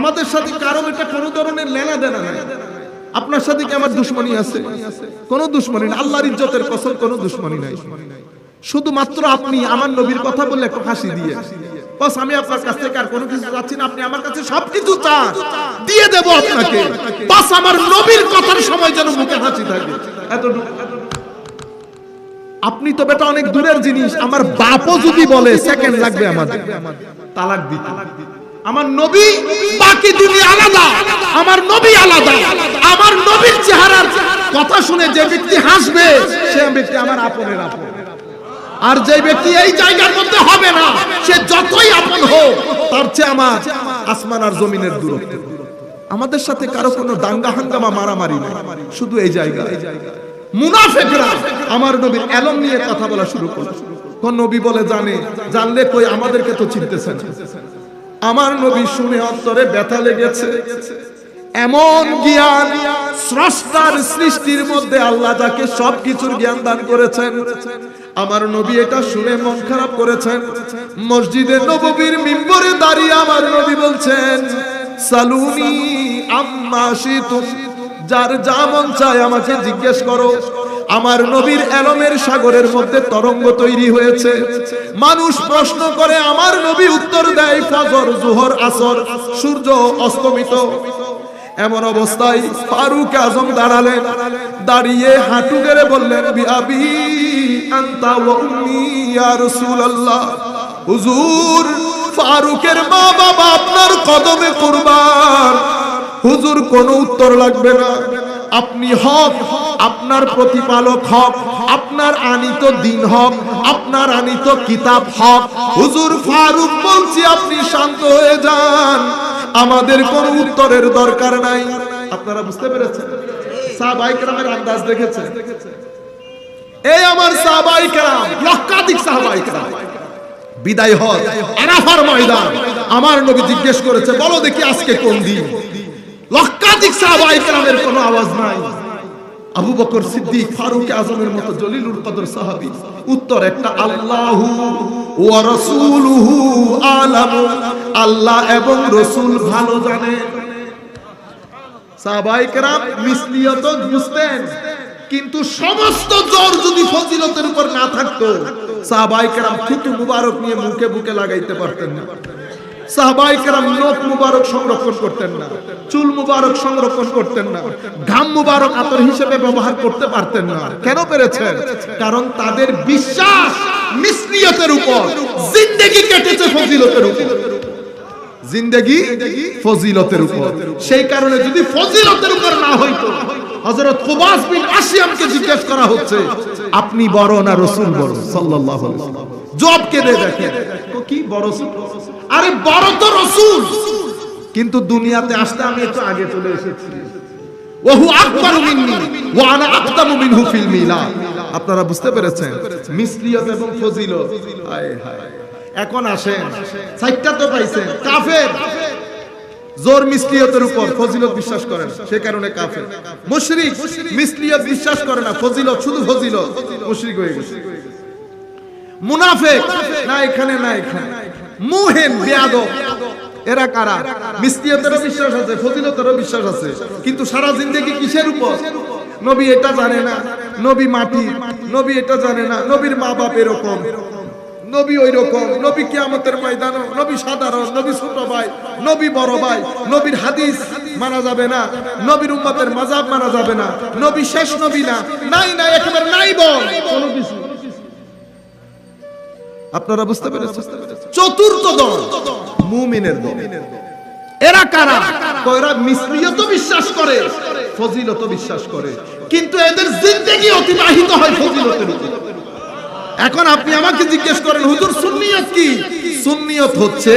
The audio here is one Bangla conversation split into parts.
আমাদের সাথে কারও এটা কোনো ধরনের লেনা দেনা নাই। আপনার সাথে কি আমার দুশ্মনী আছে? কোনো দুশ্মনী নাই। আল্লাহর ইজ্জতের কসম কোনো দুশ্মনী নাই। শুধুমাত্র আপনি আমার নবীর কথা বললে একটু হাসি দিয়ে। বাস, আমি আপনার কাছ থেকে আর কোনো কিছু চাচ্ছি না। আপনি আমার কাছে সবকিছু চান। দিয়ে দেব আপনাকে। বাস, আমার নবীর কথার সময় যেন মুখে হাসি থাকে। এতটুকু। আপনি তো বেটা অনেক দূরের জিনিস। আমার বাপও যদি বলে সেকেন্ড লাগবে আমাদের। তালাক দিতে। আমার নবী, বাকি দুনিয়া আলাদা। আমার নবী আলাদা। আমার নবীর চেহারার কথা শুনে যে ব্যক্তি হাসবে, সে ব্যক্তি আমার আপনের আপন। আর যে ব্যক্তি এই জায়গার মধ্যে হবে না, সে যতই আপন হোক, তার চেয়ে আমার আসমান আর জমিনের দূরত্ব। আমাদের সাথে কারও কোনো দাঙ্গা হাঙ্গামা, মারামারি নেই। শুধু এই জায়গা। মুনাফেকরা আমার নবীর এলম নিয়ে কথা বলা শুরু করল। কোন নবী বলে জানে, জানলে কই আমাদেরকে তো চিনতেছেন আমার নবী শুনে অন্তরে ব্যথা লেগেছে। এমন জ্ঞান স্রষ্টার সৃষ্টির মধ্যে আল্লাহ যাকে সবকিছুর জ্ঞান দান করেছেন, আমার নবী এটা শুনে মন খারাপ করেছেন। মসজিদে নববীর মিম্বরে দাঁড়িয়ে আমার নবী বলছেন, সালুনি আম্মা যার যা মন চায় আমাকে জিজ্ঞেস করো। আমার নবীর এলমের সাগরের মধ্যে তরঙ্গ তৈরি হয়েছে। মানুষ প্রশ্ন করে, আমার নবী উত্তর দেয়, ফজর, জোহর, আসর, সূর্য অস্তমিত। এমন অবস্থায় ফারুক আজম দাঁড়ালেন, দাঁড়িয়ে হাঁটু গেড়ে বললেন বিআবি আনতা ওয়া উম্মি ইয়া রাসূলুল্লাহ। হুজুর, ফারুকের মা বাবা আপনার কদমে কুরবান। হুজুর, কোনো উত্তর লাগবে না। আপনি হক, আপনার প্রতিপালক হক, আপনার আনিত দিন হক, আপনার আনিত কিতাব হক। হুজুর ফারুক বলছি, আপনি শান্ত হয়ে যান। আমাদের কোনো উত্তরের দরকার নাই। আপনারা বুঝতে পেরেছেন? সাহাবাই কেরামের আন্দাজ দেখেছেন? এই আমার সাহাবাই কেরাম লক্ষাধিক সাহাবাই কেরাম বিদায় হজ, আরাফার ময়দান। আমার নবী জিজ্ঞেস করেছে, বলো দেখি আজকে কোন দিন? লক্ষাধিক সাহাবাই কেরামের কোনো আওয়াজ নাই। আবু বকর সিদ্দিক, ফারুক আজমের মতো জলিলুল কদর সাহাবী। উত্তর একটা, আল্লাহু ওয়া রাসূলুহু আলামু। আল্লাহ এবং রাসূল ভালো জানে। সাহাবাই কেরাম মিসলিয়ত বুঝতেন, কিন্তু সমস্ত জ্বর যদি ফজিলতের উপর না থাকতো সাহাবাই কেরাম থুতু মুবারক নিয়ে মুখে বুকে লাগাইতে পারতেন না। সাহাবাই কেরাম নখ মুবারক সংরক্ষণ করতেন না, চুল মুবারক সংরক্ষণ করতেন না, ঘাম মুবারক আতর হিসেবে ব্যবহার করতে পারতেন না। কেন পেরেছেন? কারণ তাদের বিশ্বাস মিসলিয়তের উপর, জিন্দেগি কেটেছে ফজিলতের উপর। জিন্দেগি ফজিলতের উপর। সেই কারণে যদি ফজিলতের উপর না হইতো, হযরত কুবাস বিন আসিয়ামকে জিজ্ঞেস করা হচ্ছে, আপনি বড় না রাসূল বড়? সাল্লাল্লাহু আলাইহি ওয়াসাল্লাম। জব কে দেখেন? কি বড় আরে বড় তো রাসূল। কিন্তু দুনিয়াতে আসতে আমি একটু আগে চলে এসেছি। আপনারা বুঝতে পেরেছেন? মিসলিয়ত এবং ফজিলত। এখন আসেন। সাইটটা তো পাইছেন। কাফের। জোর মিসলিয়তের উপর ফজিলত বিশ্বাস করেন। সে কারণে কাফের। মুশরিক, মিসলিয়ত বিশ্বাস করে না। ফজিলত, শুধু ফজিলত। মুশরিক হয়ে গেছে। মুনাফিক। না, এখানে না, এখানে। মুহেন, বেয়াদব। এরা কারা? মিসলিয়তেরও বিশ্বাস আছে, ফজিলতেরও বিশ্বাস আছে। কিন্তু সারা জিন্দেগি কিসের উপর? নবী এটা জানে না। নবী মাটি। নবী এটা জানে না। নবীর মা বাপ এরকম। নবী ওই রকম নবী কিয়ামতের ময়দান, নবী সাধারণ, নবী ছোট ভাই, নবী বড় ভাই, নবীর হাদিস মানা যাবে না। নবীর উম্মতের মাজাব মানা যাবে না। নবী শেষ নবী না। নাই না, একেবারে নাই বল। কোনো কিছু আপনারা বুঝতে পেরেছেন। চতুর্থ দল মুমিনের দল। এরা কারা? কয়রা মিসলিয়ত বিশ্বাস করে ফজিলত বিশ্বাস করে। কিন্তু এদের জিন্দেগি অতিবাহিত হয় ফজিলতের উপর। এখন আপনি আমাকে জিজ্ঞেস করেন হুজুর সুন্নিয়ত কি? সুন্নিয়ত হচ্ছে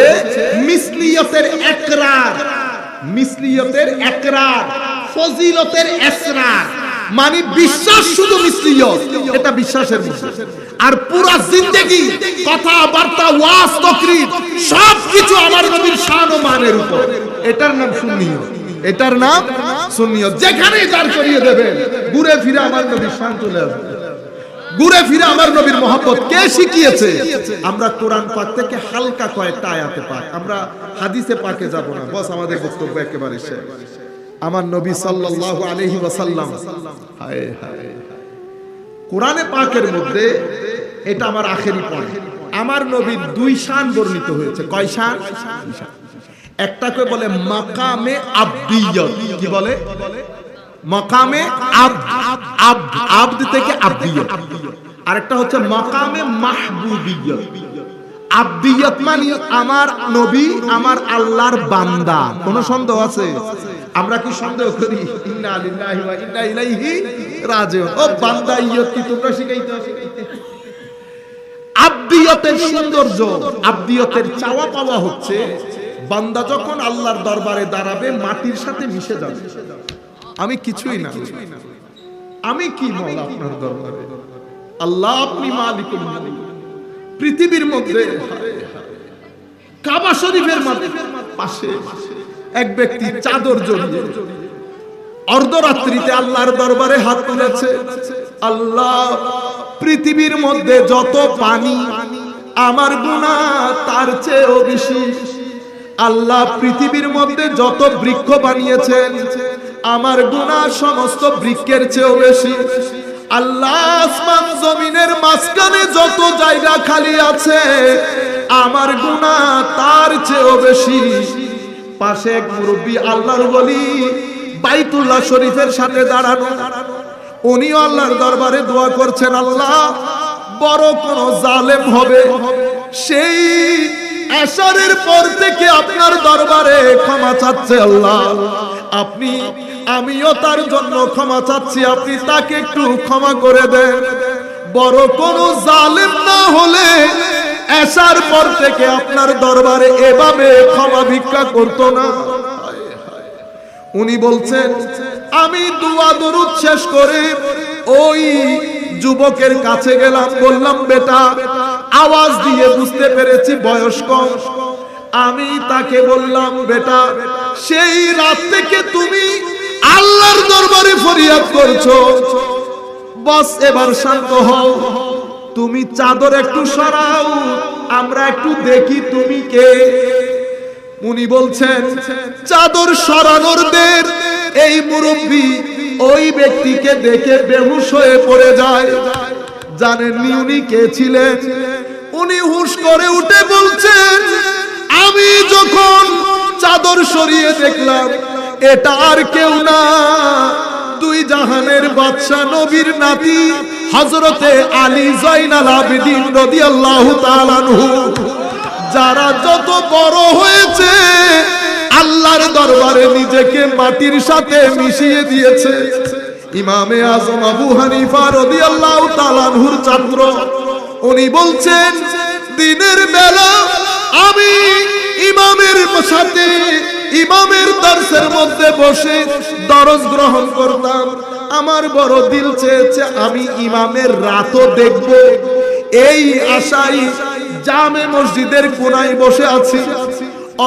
মিসলিয়তের একরার। মিসলিয়তের একরার ফজিলতের এসরার। মানে বিশ্বাস শুধু মিসলিয়ত এটা বিশ্বাসের বিষয় আর পুরা জিন্দেগি, কথাবার্তা, ওয়াজ, তকরির, সবকিছু আমার নবীর শান ও মানের উপর। এটার নাম সুন্নিয়ত এটার নাম সুন্নিয়ত যেখানে দাঁড় করিয়ে দেবেন, ঘুরে ফিরে আমার নবীর শান চলে আসবে। ঘুরে ফিরে আমার নবীর মোহাম্মত কে শিখিয়েছে? আমরা কোরআন পাক থেকে হালকা কয়েকটা আয়াতে পাক। আমরা হাদিসে পাকে যাব না। বস, আমাদের বক্তব্য একেবারে শেষ। আমার নবী সাল্লাল্লাহু আলাইহি ওয়াসাল্লাম। হায় হায় কোরআনে পাকের মধ্যে এটা আমার আখেরি পয়েন্ট আমার নবীর দুই শান বর্ণিত হয়েছে। কয় শান। একটাকে বলে মাকামে আব্দিয়ত। কি বলে? মাকামে আব আব আব্দ থেকে আব্দিয়ত। আরেকটা হচ্ছে মাকামে মাহবুবিয়ত আব্দিয়ত মানে আমার নবী, আমার আল্লাহর বান্দা। কোন সন্দেহ আছে? আমরা কি সন্দেহ করি? ইন্না লিল্লাহি ওয়া ইন্না ইলাইহি রাজিউন। ও বান্দা, ইয়ত কি তোমরা শিখাইতে আব্দিয়তের সৌন্দর্য, আব্দিয়তের চাওয়া পাওয়া হচ্ছে, বান্দা যখন আল্লাহর দরবারে দাঁড়াবে, মাটির সাথে মিশে যাবে। আমি কিছুই না। আমি কি মল আপনার দরবারে? আল্লাহ আপনি মালিকুল মুলক। পৃথিবীর মধ্যে কাবা শরীফের মধ্যে পাশে এক ব্যক্তি চাদর জড়িয়ে অর্ধরাত্রিতে আল্লাহর দরবারে হাত তুলেছে। আল্লাহ পৃথিবীর মধ্যে যত পানি আমার গুণা তার চেয়েও বেশি। আল্লাহ পৃথিবীর মধ্যে যত বৃক্ষ বানিয়েছেন আমার গুণা সমস্ত বৃক্ষের চেয়েও বেশি। আল্লাহ আসমান জমিনের মাঝখানে যত জায়গা খালি আছে, আমার গুণা তার চেয়েও বেশি। পাশে এক মুরব্বী আল্লাহর বলি বাইতুল্লাহ শরীফের সাথে দাঁড়ানো। উনিও আল্লাহর দরবারে দোয়া করছেন, আল্লাহ, বড় কোন জালেম হবে। সেই এশারের পর থেকে আপনার দরবারে ক্ষমা চাচ্ছে আল্লাহ। আপনি, আমিও তার জন্য ক্ষমা চাচ্ছি। আপনি তাকে একটু ক্ষমা করে দেন। বড় কোন জালেম না হলে এসার পর থেকে আপনার দরবারে এভাবে ক্ষমা ভিক্ষা করতো না। উনি বলছেন, আমি দুয়া দরুদ শেষ করে ওই যুবকের কাছে গেলাম। বললাম, বেটা, আওয়াজ দিয়ে বুঝতে পেরেছি বয়স কম। আমি তাকে বললাম, বেটা, সেই রাত থেকে তুমি আল্লাহর দরবারে ফরিয়াদ করছ। বস, এবার শান্ত হও। তুমি চাদর একটু সরাও, আমরা একটু দেখি তুমি কে। উনি বলছেন, চাদর সরানোর দের এই মুরব্বী ওই ব্যক্তিকে দেখে বেহুশ হয়ে পড়ে যায়। জানেননি উনি কে ছিলেন? উনি হুশ করে উঠে বলছেন আমি যখন চাদর সরিয়ে দেখলাম, এটা আর কেউ না। দুই জাহানের বাদশা নবীর নাতি হজরতে আলী জয়নাল আবেদিন রাদিয়াল্লাহু তাআলা আনহু। যারা যত বড় হয়েছে, আল্লাহর দরবারে নিজেকে মাটির সাথে মিশিয়ে দিয়েছে। ইমামে আজম আবু হানিফা রাদিয়াল্লাহু তাআলা আনহুর ছাত্র, উনি বলছেন, দিনের বেলা আমি ইমামের সাথে, ইমামের দর্শের মধ্যে বসে দরজ গ্রহণ করতাম। আমার বড় দিল চেয়েছে, আমি ইমামের রাতও দেখব। এই আশাই জামে মসজিদের কোনায় বসে আছি।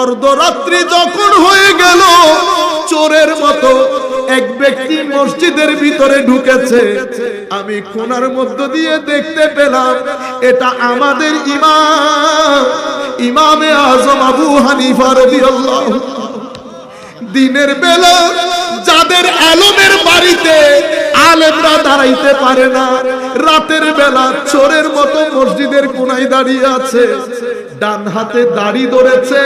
অর্ধরাত্রি যখন হয়ে গেল, চোরের মতো এক ব্যক্তি মসজিদের ভিতরে ঢুকেছে। আমি কোনার মধ্য দিয়ে দেখতে পেলাম, এটা আমাদের ইমাম, ইমামে আজম আবু হানিফা রাদিয়াল্লাহু দিনের বেলা যাদের আলমের বাড়িতে আলেমরা দাঁড়াইতে পারে না, রাতের বেলা চোরের মতো মসজিদের কোনায় দাঁড়িয়ে আছে। ডান হাতে দাড়ি ধরেছে,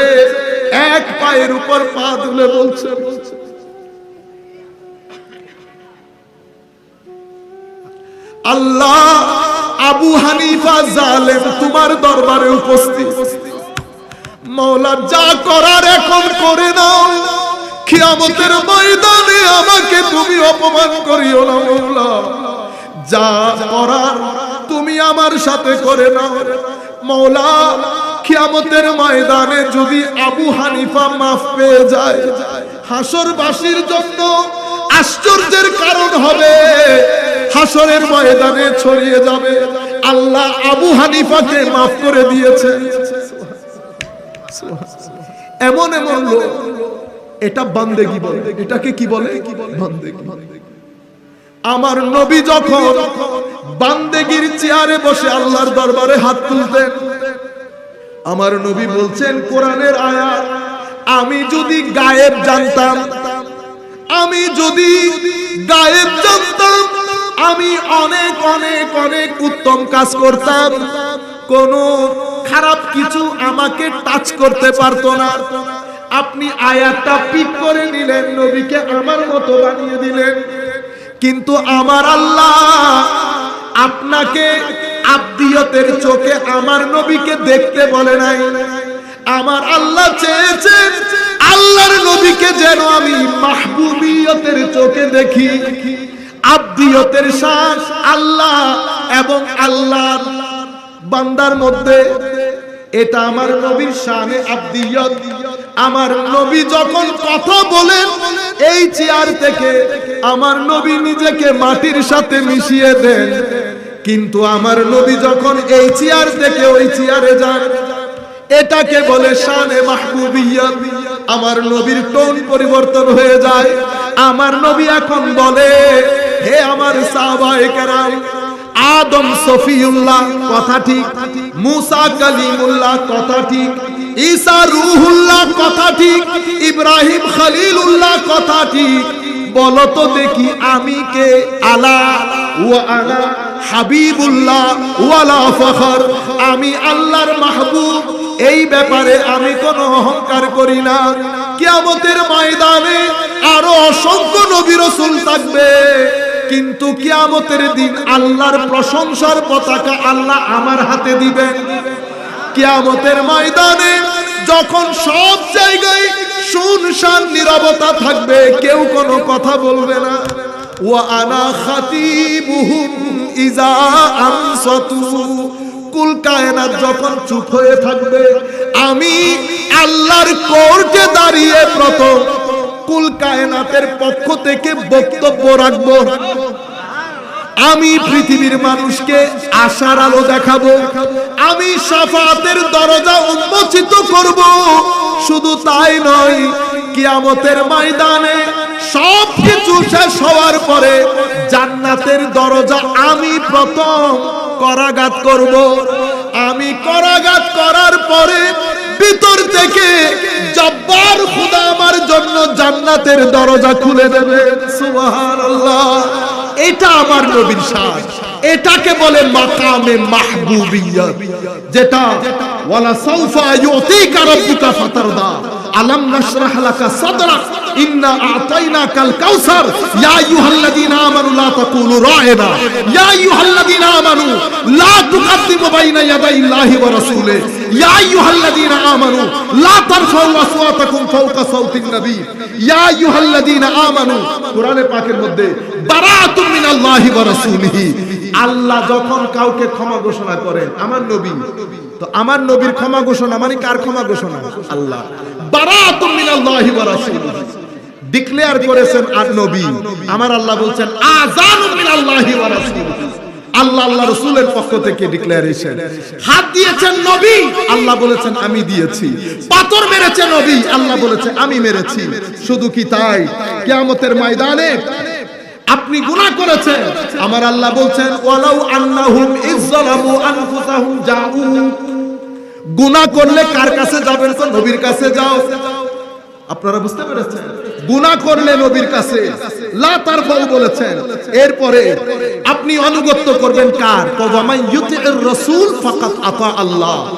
এক পায়ের উপর পা তুলে বলছে আল্লাহ আবু হানিফা জালেম তোমার দরবারে উপস্থিত। মৌলা যা করার এখন করে নাও। খিয়ামতের ময়দানে আমাকে তুমি অপমান করিও না মৌলা যা করার তুমি আমার সাথে করে নাও। মৌলা খিয়ামতের ময়দানে যদি আবু হানিফা মাফ পেয়ে যায়, হাসরবাসীর জন্য আশ্চর্যের কারণ হবে। হাসরের ময়দানে ছড়িয়ে যাবে। আল্লাহ আবু হানিফাকে মাফ করে দিয়েছে। এমন এমন লোক, এটা বান্দেগি বলে। এটাকে কি বলে? আমার নবী যখন বান্দেগির চেয়ারে বসে আল্লাহর দরবারে হাত তুলতেন, আমার নবী বলছেন, কোরআনের আয়াত, আমি যদি গায়েব জানতাম, আমি যদি গায়েব জানতাম আমি অনেক অনেক অনেক উত্তম কাজ করতাম। কোন খারাপ কিছু আমাকে টাচ করতে পারতো না। আপনি আয়াতটা পিক করে নিলেন, নবীকে আমার মতো বানিয়ে দিলেন। কিন্তু আমার আল্লাহ আপনাকে আব্দিয়তের চোখে আমার নবীকে দেখতে বলে নাই। আমার আল্লাহ চেয়েছে আল্লাহর নবীকে যেন আমি মাহবুবিয়তের চোখে দেখি। আব্দিয়তের শ্বাস আল্লাহ এবং আল্লাহর বান্দার মধ্যে। এটা আমার নবীর শানে আব্দিয়ত। আমার নবী যখন কথা বলেন, এই চেয়ার থেকে আমার নবী নিজেকে মাটির সাথে মিশিয়ে দেন। কিন্তু আমার নবী যখন এই চেয়ার থেকে ওই চেয়ারে যান, এটাকে বলে শানে মাহবুবিয়ত। আমার নবীর টোন পরিবর্তন হয়ে যায়। আমার নবী এখন বলে হে আমার সাহাবায়ে কেরাম, আদম সফিউল্লাহ, কথা ঠিক। মুসা কালিমুল্লাহ, কথা ঠিক। ঈসা রুহুল্লাহ, কথা ঠিক। ইব্রাহিম খলিলুল্লাহ, কথা ঠিক। বলো তো দেখি আমি কে? আলা ওয়া আনা হাবিবুল্লাহ, ওয়ালা ফখর। আমি আল্লাহর মাহবুব। এই ব্যাপারে আমি কোনো অহংকার করি না। কিয়ামতের ময়দানে আরও অসংখ্য নবী রাসূল থাকবে। কিন্তু কিয়ামতের দিন আল্লাহর প্রশংসার পতাকা আল্লাহ আমার হাতে দিবেন। কিয়ামতের ময়দানে যখন সব জায়গায় শুনশান নীরবতা থাকবে, কেউ কোনো কথা বলবে না। কুল যখন চুপ হয়ে থাকবে, আমি আল্লাহর কোর্টে দাঁড়িয়ে প্রথম কুল কায়নাতের পক্ষ থেকে বক্তব্য রাখব। আমি পৃথিবীর মানুষকে আশার আলো দেখাবো, আমি সাফাতের দরজা উন্মোচিত করব। শুধু তাই নয়, কিয়ামতের ময়দানে সব কিছু শেষ হওয়ার পরে জান্নাতের দরজা আমি প্রথম করাঘাত করব। আমি করাঘাত করার পরে ভিতর থেকে জব্বার খুদা আমার জন্য জান্নাতের দরজা খুলে দেবে। সুবহানাল্লাহ। এটা আমার নবীর শান এটাকে বলে মাকামে মাহবুবিয়ত যেটা, ওয়ালা সাউফা ইউতিকা রাব্বুকা ফাতারদা। আলাম নাশরাহ লাকা সাদরাক ইন্না আতাইনাকাল কাউসার। ইয়া আইয়ুহাল্লাযীনা আমানু লা তাকুলু রা'না ইয়া আইয়ুহাল্লাযীনা আমানু, লা তুকাদ্দিমু বাইনা ইয়াদাইল্লাহি ওয়া রাসূলিহি। ইয়া আইয়ুহাল্লাযীনা আমানু, লা তারফাউ আসওয়াতাকুম ফাওকা ইয়া আইয়ুহাল্লাযীনা আমানু, কোরআনে পাকের মধ্যে, বারাআতুম মিনাল্লাহি ওয়া রাসূলিহি। আল্লাহ যখন কাউকে ক্ষমা ঘোষণা করেন, আমার নবী, তো আমার নবীর ক্ষমা ঘোষণা মানে কার ক্ষমা ঘোষণা? আল্লাহ। বারাআতুম মিনাল্লাহি ওয়া রাসূলিহি। ডিক্লেয়ার করেছেন, আর নবী। আমার আল্লাহ বলছেন, আযানুম মিনাল্লাহি ওয়া রাসূলিহি। আল্লাহ আল্লাহ রসুলের পক্ষ থেকে ডিক্লারেশন হাত দিয়েছেন নবী, আল্লাহ বলেছেন, আমি দিয়েছি। পাথর মেরেছে নবী, আল্লাহ বলেছে, আমি মেরেছি। শুধু কি তাই? কিয়ামতের ময়দানে আপনি গুনাহ করেছেন। আমার আল্লাহ বলছেন, ওয়ালাউ আন্নাহুম ইজ্জালামু আনফুসাহুম জাউ। গুনাহ করলে কার কাছে যাবেন তো নবীর কাছে যাও। আপনারা বুঝতে পেরেছেন? গুনাহ করলে নবীর কাছে। বলেছেন। এরপরে আপনি অনুগত্য করবেন কার? আল্লাহ।